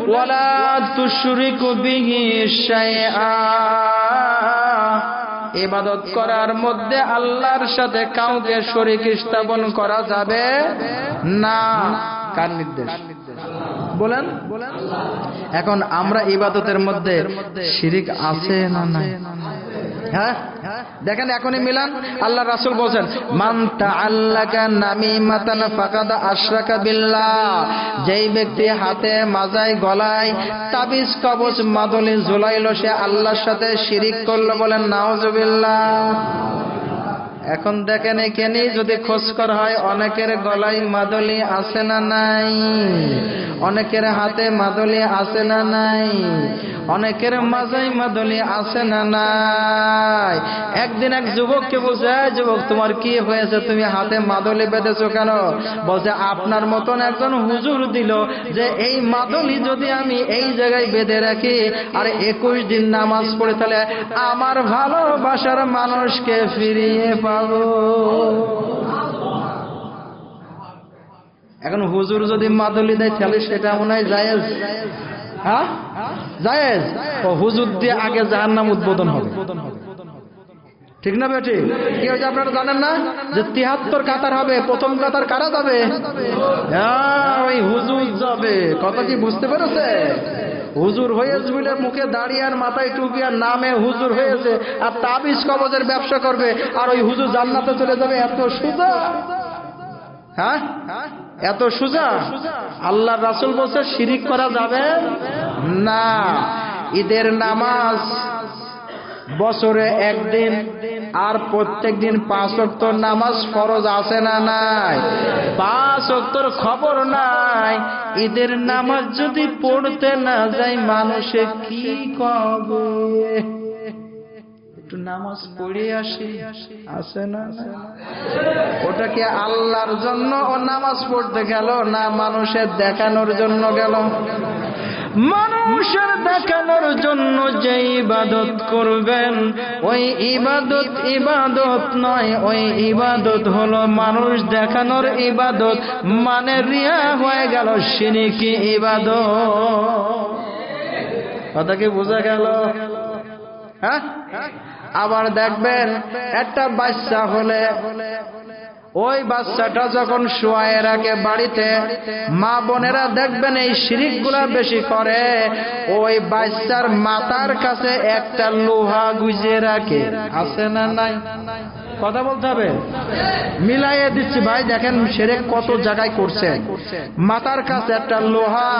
ওয়ালা تشرك به شيئا ইবাদত করার মধ্যে আল্লাহর সাথে কাউকে শরীর স্থাপন করা যাবে না। কার নির্দেশ? বলেন। এখন আমরা ইবাদতের মধ্যে শিরিক আছে না নাই? হ্যাঁ? দেখেন এখনই মিলান। আল্লাহ রাসুল বলছেন, মান তাআল্লাকা নামিমাতান ফাকাদ আশরাকা বিল্লাহ। যেই ব্যক্তি হাতে মাজায় গলায় তাবিজ কবজ মাদলি ঝুলাইলো, সে আল্লাহর সাথে শিরিক করল বলেন, নাউজুবিল্লাহ। এখন দেখেন এখানে যদি খোঁজ করা হয়, অনেকের গলায় মাদলি আছে না নাই? অনেকের হাতে মাদলি আছে না নাই? অনেকের মাজাই মাদলি আছে না নাই? একদিন এক যুবককে বলছে, "এই যুবক, তোমার কি হয়েছে? তুমি হাতে মাদলি বেঁধেছো কেন? বলছে, আপনার মতন একজন হুজুর দিল যে, এই মাদলি যদি আমি এই জায়গায় বেঁধে রাখি আর একুশ দিন নামাজ পড়ে, তাহলে আমার ভালোবাসার মানুষকে ফিরিয়ে পাবো। এখন হুজুর যদি মাদলি দেয়, তাহলে সেটা মনে হয় জায়েজ। হ্যাঁ? জায়েজ? হুজুর দিয়ে আগে জাহার নাম উদ্বোধন হবে। ঠিক না বেটি? কি হয়েছে আপনারা জানেন না? যে তিহাত্তর কাতার হবে প্রথম কাতার কারা যাবে? হ্যাঁ, ওই হুজুর যাবে। কথা কি বুঝতে পেরেছে? হুজুর হয়েছে বলে মুখে দাঁড়িয়ে আর মাথায় টুপি আর নামে হুজুর হয়েছে আর তাবিজ কবজের ব্যবসা করবে আর ওই হুজুর জান্নাতে চলে যাবে এত সুজা। হ্যাঁ? এত সুজা? আল্লাহ রাসুল বলছে, শিরিক করা যাবে না। ঈদের নামাজ বছরে একদিন আর প্রত্যেক দিন পাঁচ অক্টর নামাজ ফরজ আছে না নাই? পাঁচ অক্টর খবর নাই। ঈদের নামাজ যদি পড়তে না যায়, মানুষে কি কবে নামাজ পড়ে আসি। আসে। না? ওটা কি আল্লাহর জন্য ও নামাজ পড়তে গেল না মানুষের দেখানোর জন্য গেল। মানুষের দেখানোর জন্য যে ইবাদত করবেন ওই ইবাদত ইবাদত নয় ওই ইবাদত হলো মানুষ দেখানোর ইবাদত মানে রিয়া হয়ে গেল সিনিকি ইবাদত। কথা কি বোঝা গেল? হ্যাঁ? আবার দেখবেন একটা বাচ্চা হলে ওই বাচ্চাটা যখন শোয়ায় রাখে বাড়িতে, মা বোনেরা দেখবেন এই শিরিক বেশি করে, ওই বাচ্চার মাথার কাছে একটা লোহা গুজে রাখে। আছে না নাই? কথা বলতে হবে? মিলাইয়ে দিচ্ছি, ভাই, দেখেন সেরে কত জায়গায় করছে। মাথার কাছে একটা লোহা,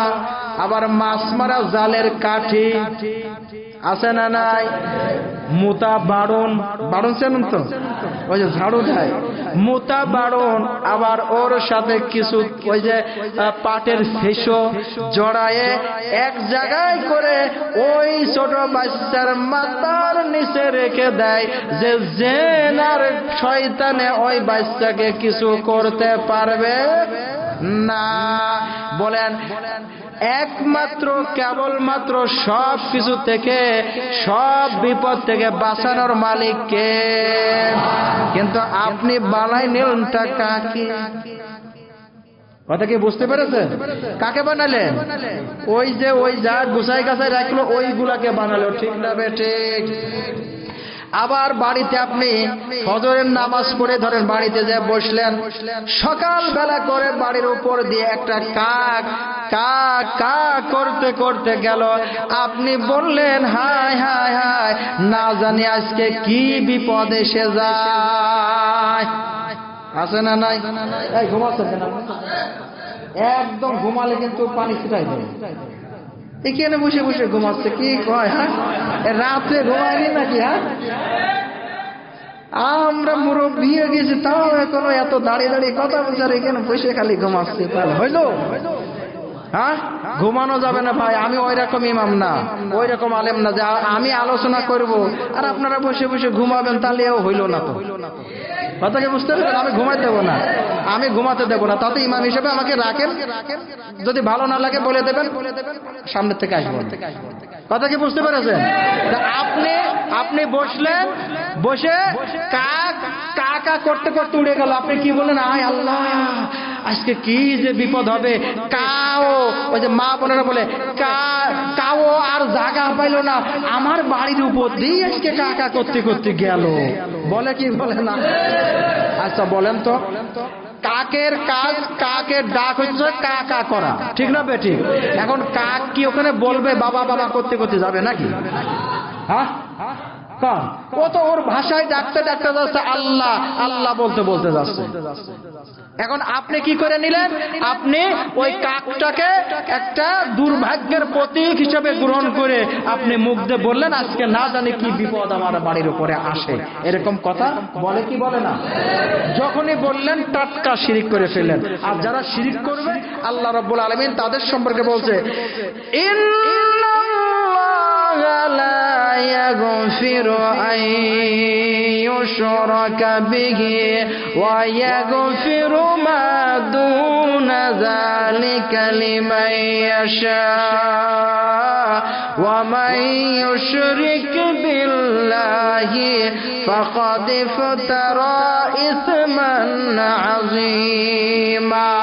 আবার মাছ মারা জালের কাঠি। আছে না নাই? মোতা বাড়ন বাড়ন চেনুন তো? ওই যে ঝাড়ু দেয়। মোতা বাড়ন আবার ওর সাথে কিছু ওই যে পাটের ফেসো জড়ায়ে এক জায়গায় করে ওই ছোট বাচ্চার মাথার নিচে রেখে দেয় যে জেন আর শয়তানে ওই বাচ্চাকে কিছু করতে পারবে না। বলেন একমাত্র, কেবলমাত্র সব কিছু থেকে, সব বিপদ থেকে বাঁচানোর মালিককে কিন্তু আপনি বানাই নিলেনটা কাকে? কথা কি বুঝতে পেরেছেন? কাকে বানালেন ওই যে, ওই যা গুছাই গাছাই রাখল, ওইগুলাকে বানালো। ঠিক না বে, ঠিক। আবার বাড়িতে আপনি ফজরের নামাজ পড়ে ধরেন, বাড়িতে যে বসলেন সকাল বেলা করে বাড়ির উপর দিয়ে একটা কাক কা কা করতে করতে গেল। আপনি বললেন হায় হায় হায় না জানি আজকে কি বিপদ এসে যায়। আছে না নাই? একদম ঘুমালে কিন্তু পানি ছিটাই দেবে এখানে বসে বসে ঘুমাচ্ছে কি কয় হ্যাঁ? এ রাত্রে ঘুমায়নি নাকি হ্যাঁ? আমরা মুরব্বী হয়ে গেছি তাও এখনও এত দাঁড়িয়ে দাঁড়িয়ে কথা বলছে আর এখানে বসে খালি ঘুমাচ্ছে তাহলে হইল? হ্যাঁ? ঘুমানো যাবে না ভাই, আমি ওই রকম ইমাম না। ওই রকম আলেম না যে আমি আলোচনা করব, আর আপনারা বসে বসে ঘুমাবেন তাহলে এও হইল না তো। কথাকে বুঝতে পারছেন আমি ঘুমাতে দেবো না। আমি ঘুমাতে দেবো না, তাতে ইমাম হিসেবে আমাকে রাখেন। যদি ভালো না লাগে বলে দেবেন সামনের থেকে আসব কথা কি বুঝতে পেরেছেন? আপনি আপনি বসলেন, বসে কাক কাকা করতে করতে উড়ে গেল। আপনি কি বললেন, আয় আল্লাহ আজকে কি যে বিপদ হবে? কাও, ওই যে মা বোনেরা বলে কাও আর জায়গা পাইলো না। আমার বাড়ির উপর দিয়ে আজকে কাকা করতে করতে গেল। বলে কি বলে না? আচ্ছা বলেন তো। কাকের কাজ, কাকের ডাক হচ্ছে কা কা করা। ঠিক না, বেটি? এখন কাক কি ওখানে বলবে, বাবা বাবা, করতে করতে যাবে নাকি? হ্যাঁ? কন ও ওর ভাষায় ডাকতে ডাকতে যাচ্ছে, আল্লাহ আল্লাহ বলতে বলতে যাচ্ছে। এখন আপনি কি করে নিলেন? আপনি ওই কাকটাকে একটা দুর্ভাগ্যের প্রতীক হিসেবে গ্রহণ করে আপনি মুখ দিয়ে বললেন, আজকে না জানি কি বিপদ আমার বাড়ির উপরে আসে। এরকম কথা বলে কি বলে না? যখনই বললেন, টাটকা শিরিক করে ফেললেন। আর যারা শিরিক করবে, আল্লাহ রব্বুল আলমিন তাদের সম্পর্কে বলছে ইন্নাল্লাহা يغفر أن يشرك به ويغفر ما دون ذلك لمن يشاء ومن يشرك بالله فقد افترى إثما عظيما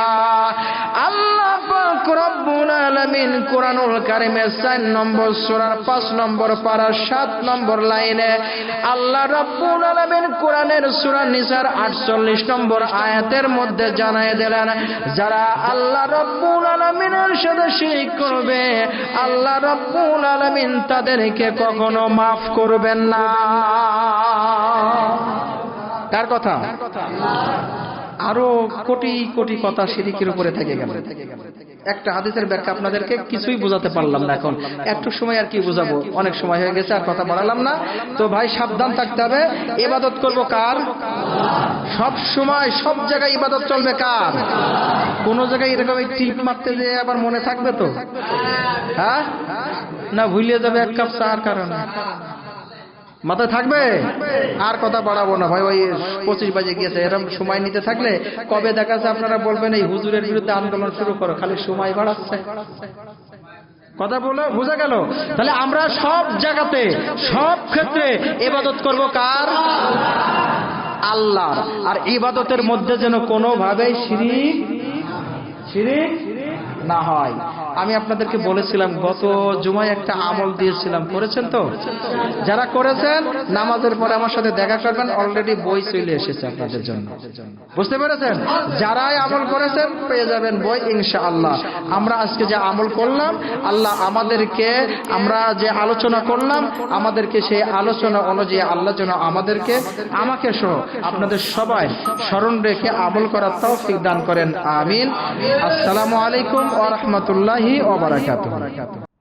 আলামিন কোরআনুল কারিমের 4 নম্বর সূরার 5 নম্বর পারা 7 নম্বর লাইনে আল্লাহ রাব্বুল আলামিন কোরআনের সূরা নিসার 48 নম্বর আয়াতের মধ্যে জানায় দিলেন, যারা আল্লাহ রাব্বুল আলামিনের সাথে করবে, আল্লাহ রাব্বুল আলামিন তাদেরকে কখনো maaf করবেন না। কার কথা? আরও কোটি কোটি কথা শিরিকের উপরে থেকে গেল। একটা হাদিসের ব্যাখ্যা আপনাদেরকে কিছুই বোঝাতে পারলাম না এখন। একটু সময় আর কি বোঝাবো? অনেক সময় হয়ে গেছে, আর কথা বাড়ালাম না। তো ভাই, সাবধান থাকতে হবে। ইবাদত করব কার? সব সময় সব জায়গায় ইবাদত চলবে কার? কোন জায়গায় এরকম টিপ মারতে যে আবার মনে থাকবে তো? হ্যাঁ? না ভুলিয়ে যাবে এক কাপ চার কারণে। মাথায় থাকবে? আর কথা বাড়াবো না। ভাই ওই পঁচিশ বাজে গিয়েছে এরকম সময় নিতে থাকলে কবে দেখা যাচ্ছে আপনারা বলবেন এই হুজুরের বিরুদ্ধে আন্দোলন শুরু করো খালি সময় বাড়াচ্ছে। কথা বলো বোঝা গেল? তাহলে আমরা সব জায়গাতে সব ক্ষেত্রে ইবাদত করব কার? আল্লাহ আর ইবাদতের মধ্যে যেন কোনোভাবেই শিরিক শিরিক না হয়। আমি আপনাদেরকে বলেছিলাম গত জুমায় একটা আমল দিয়েছিলাম। করেছেন তো? যারা করেছেন নামাজের পরে আমার সাথে দেখা করবেন অলরেডি বই চলে এসেছে আপনাদের জন্য। বুঝতে পেরেছেন? যারাই আমল করেছেন পেয়ে যাবেন বই ইনশা আল্লাহ আমরা আজকে যে আমল করলাম আল্লাহ আমাদেরকে আমরা যে আলোচনা করলাম আমাদেরকে সেই আলোচনা অনুযায়ী আল্লাহ যেন আমাদেরকে আমাকে সহ আপনাদের সবাই স্মরণ রেখে আমল করার তৌফিক দান করেন। আমিন। আসসালামু আলাইকুম ওয়া রাহমাতুল্লাহি বারাকাতুহু।